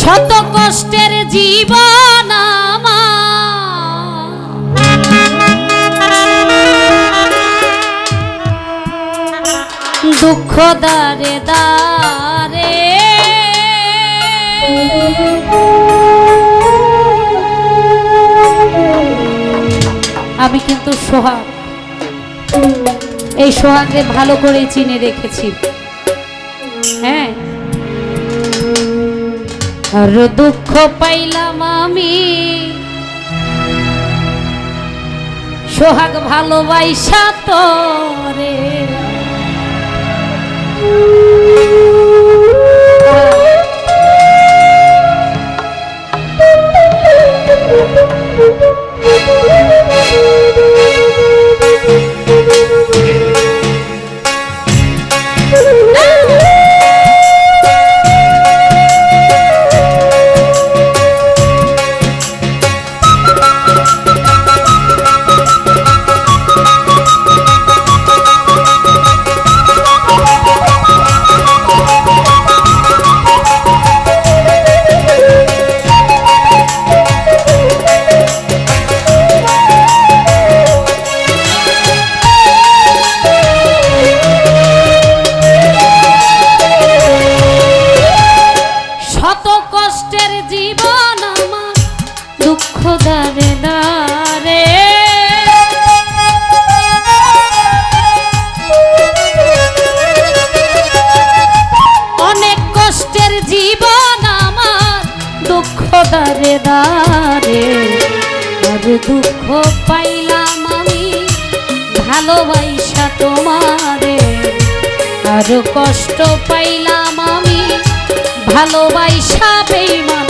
শত কষ্টের জীবন। দুঃখ দারে দারে আমি কিন্তু সোহাগ। এই সোহাগকে ভালো করে চিনে রেখেছি। হ্যাঁ? আর দুঃখ পাইলাম আমি। সোহাগ ভালোবাসা তোরে। দুঃখ পাইলাম আমি ভালোবাসা তোমারে। আর কষ্ট পাইলাম আমি ভালোবাসা বেইমান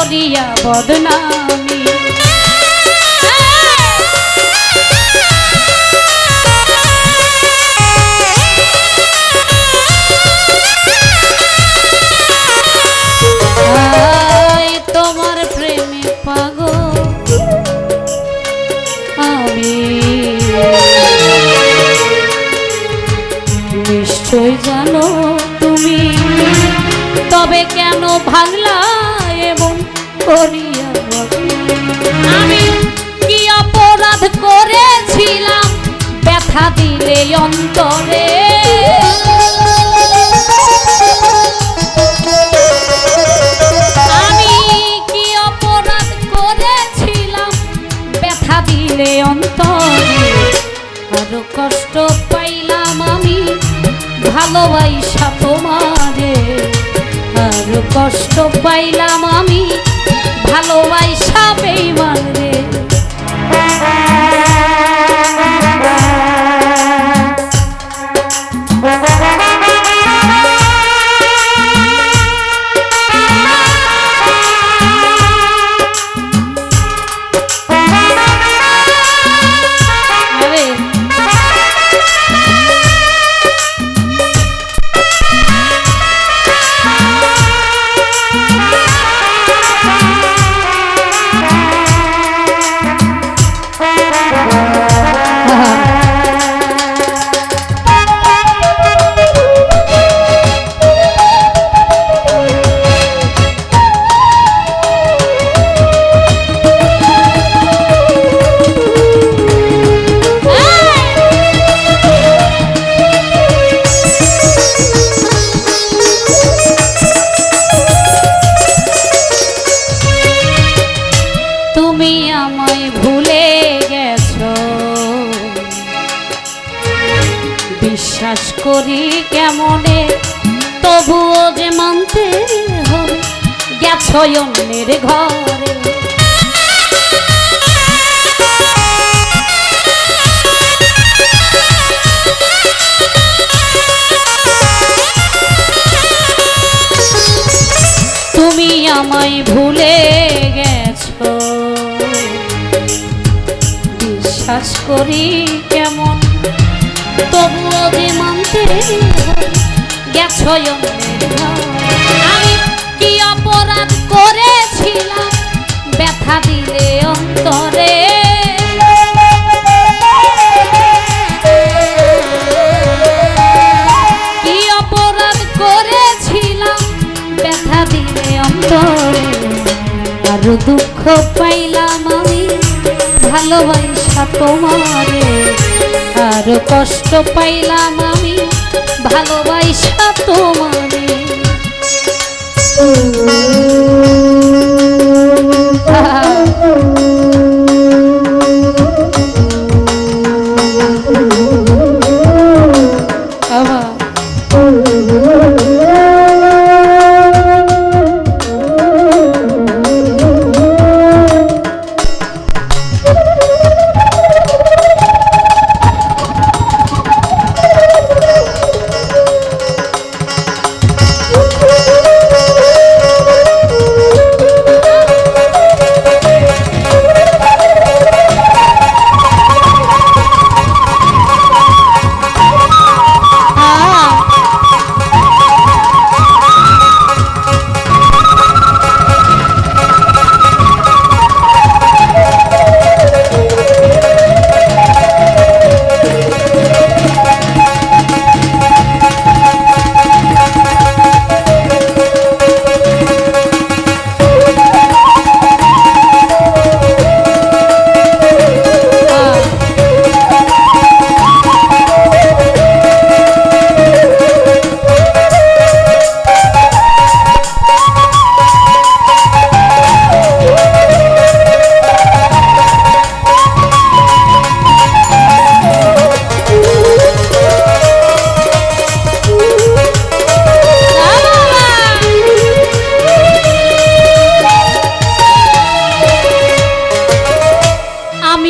করিয়া বদনামি। তোমার প্রেমে পাগল আমি জানো তুমি তবে কেন ভাঙলা কি অপরাধ করেছিলাম? ব্যথা দিলে অন্তরে। আমি কি অপরাধ করেছিলাম? ব্যথা দিলে অন্তরে। আরও কষ্ট পাইলাম আমি, ভালোবাসা তোমারে। কষ্ট পাইলাম আমি ভালোবাসা বেইমান রে। করি কেমনে? তবুও যে মানতে হবে গেছো অন্যের ঘরে। তুমি আমায় ভুলে গেছ। বিশ্বাস করি আমি কি অপরাধ করেছিলাম ব্যথা দিলে অন্তরে কি অপরাধ করেছিলাম, ব্যথা দিলে অন্তরে। আরও দুঃখ পাইলাম আমি, ভালোবাসা তোমারে। কষ্ট পাইলাম আমি ভালোবাসা তোমারে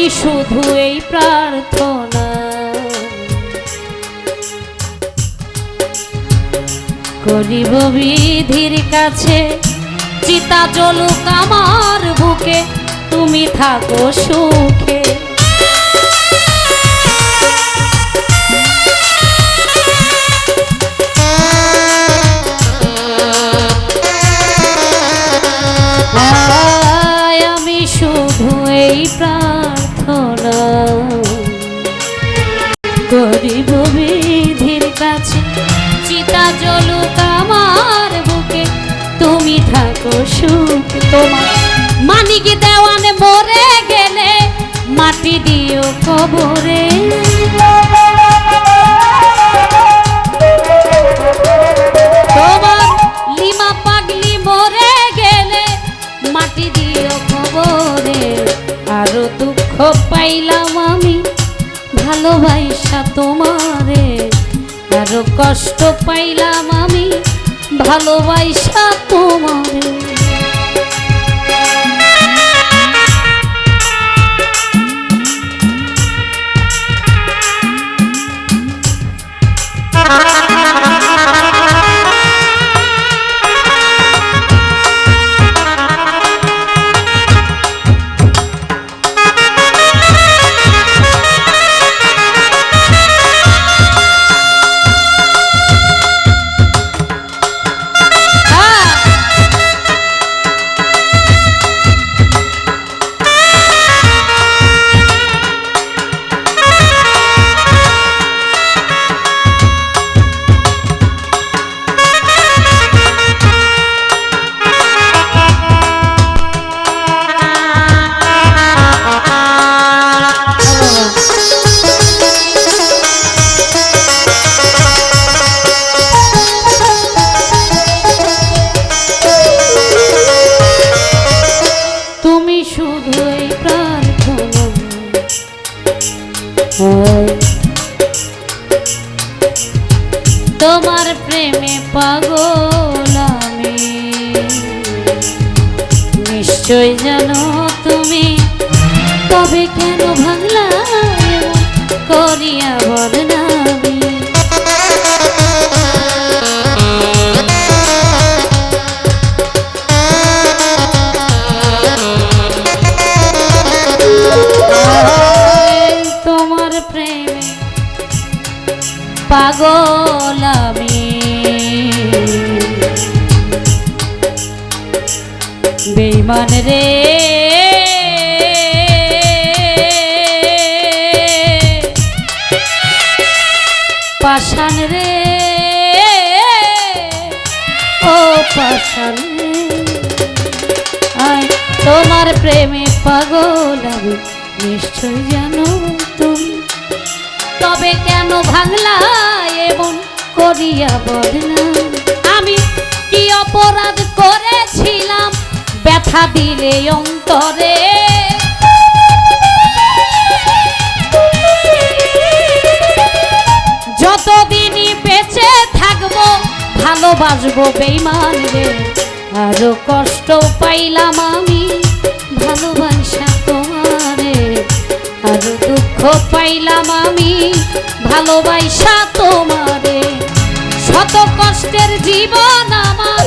আমি শুধু এই প্রার্থনা। করিব বিধির কাছে চিতা জলুক আমার বুকে তুমি থাকো সুখে। কবরে তোমার লিমা পাগলি মরে গেলে মাটি দিও খবরে। আরও দুঃখ পাইলাম আমি ভালোবাসা তোমারে। আরও কষ্ট পাইলাম আমি ভালোবাসা তোমারে। নিশ্চয় জানো তুমি। তবে কেন ভাঙলা করিয়া বদনামি? তোমার প্রেমে পাগল বেইমান রে। পাষাণ রে। ও রে আয়, তোমার প্রেমে পাগল আমি, নিশ্চয় জানো তুমি। তবে কেন ভাঙলা এমন করিয়া বদনাম? আমি কি অপরাধ করেছিলাম? ব্যথা দিলে অন্তরে। যতদিনই বেঁচে থাকব, ভালোবাসবো বেইমান রে। আরও কষ্ট পাইলাম আমি ভালোবাসা তোমারে। আরও দুঃখ পাইলাম আমি ভালোবাসা তোমারে। শত কষ্টের জীবন আমার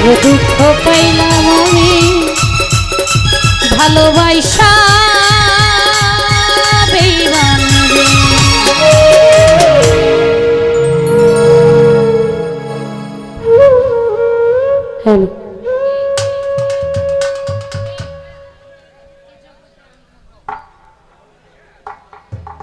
দুঃখ পাইলাম আমি। ভালোবাসা